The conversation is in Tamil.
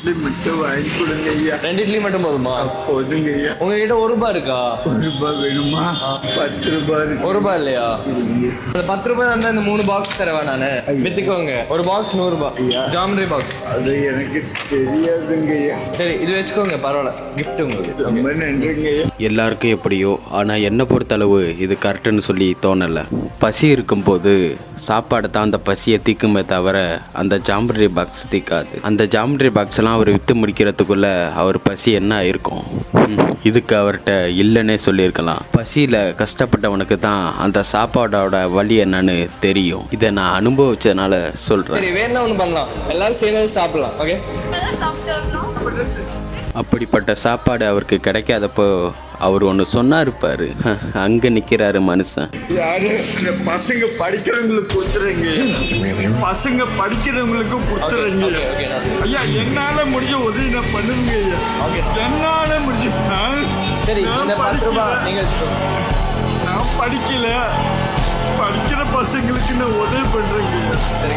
இட்லி மட்டும் வாங்கி கொடுங்க ஐயா ரெண்டு இட்லி மட்டும் போதுமா? போதுங்க ஐயா உங்ககிட்ட ஒரு ரூபாய் இருக்கா? ஒரு ரூபாய் வேணுமா? பத்து ரூபாய் இருக்கு. ஒரு ரூபாய் இல்லையா? அந்த பத்து ரூபாய் இருந்தா இந்த மூணு பாக்ஸ் தரவா நானு? வித்துக்கோங்க. ஒரு பாக்ஸ் நூறு ரூபாய் ஜாமண்டரி பாக்ஸ் அது எனக்கு தெரியாதுங்க ஐயா சரி இது வச்சுக்கோங்க பரவாயில்ல. Gift உங்களுக்கு. ரொம்ப நன்றிங்க ஐயா எல்லாருக்கும் எப்படியோ ஆனால் என்னை பொறுத்தளவு இது கரெக்டுன்னு சொல்லி தோணலை. பசி இருக்கும்போது சாப்பாடு தான் அந்த பசியை தீக்குமே தவிர அந்த ஜாமெட்ரி பாக்ஸ் தீக்காது. அந்த ஜாமெட்ரி பாக்ஸ்லாம் அவர் விற்று முடிக்கிறதுக்குள்ள அவர் பசி என்ன ஆயிருக்கும்? ம், இதுக்கு அவர்கிட்ட இல்லைன்னே சொல்லியிருக்கலாம். பசியில் கஷ்டப்பட்டவனுக்கு தான் அந்த சாப்பாடோட வழி என்னன்னு தெரியும். இதை நான் அனுபவிச்சதுனால சொல்கிறேன் வேணா ஒண்ணு பண்ணலாம். எல்லாரும் சேர்ந்து சாப்பிடலாம் ஓகே அப்படிப்பட்ட சாப்பாடு அவருக்கு கிடைக்காதப்போ அவர் ஒன்று சொன்னார் பாரு. அங்கே நிற்கிறாரு மனுஷன். யாரு? இந்த பசங்க படிக்கிறவங்களுக்கு கொடுத்துறீங்க. பசங்க படிக்கிறவங்களுக்கு கொடுத்துறீங்க. ஐயா என்னால முடிஞ்ச உதவி நான் பண்ணுங்க ஐயா. என்னால முடிஞ்ச நான் சரி இந்த நான் படிக்கல. ரூபாய் நீங்க வச்சுக்கோங்க நான் படிக்கல. படிக்கிற பசங்களுக்கு நான் உதவி சரி.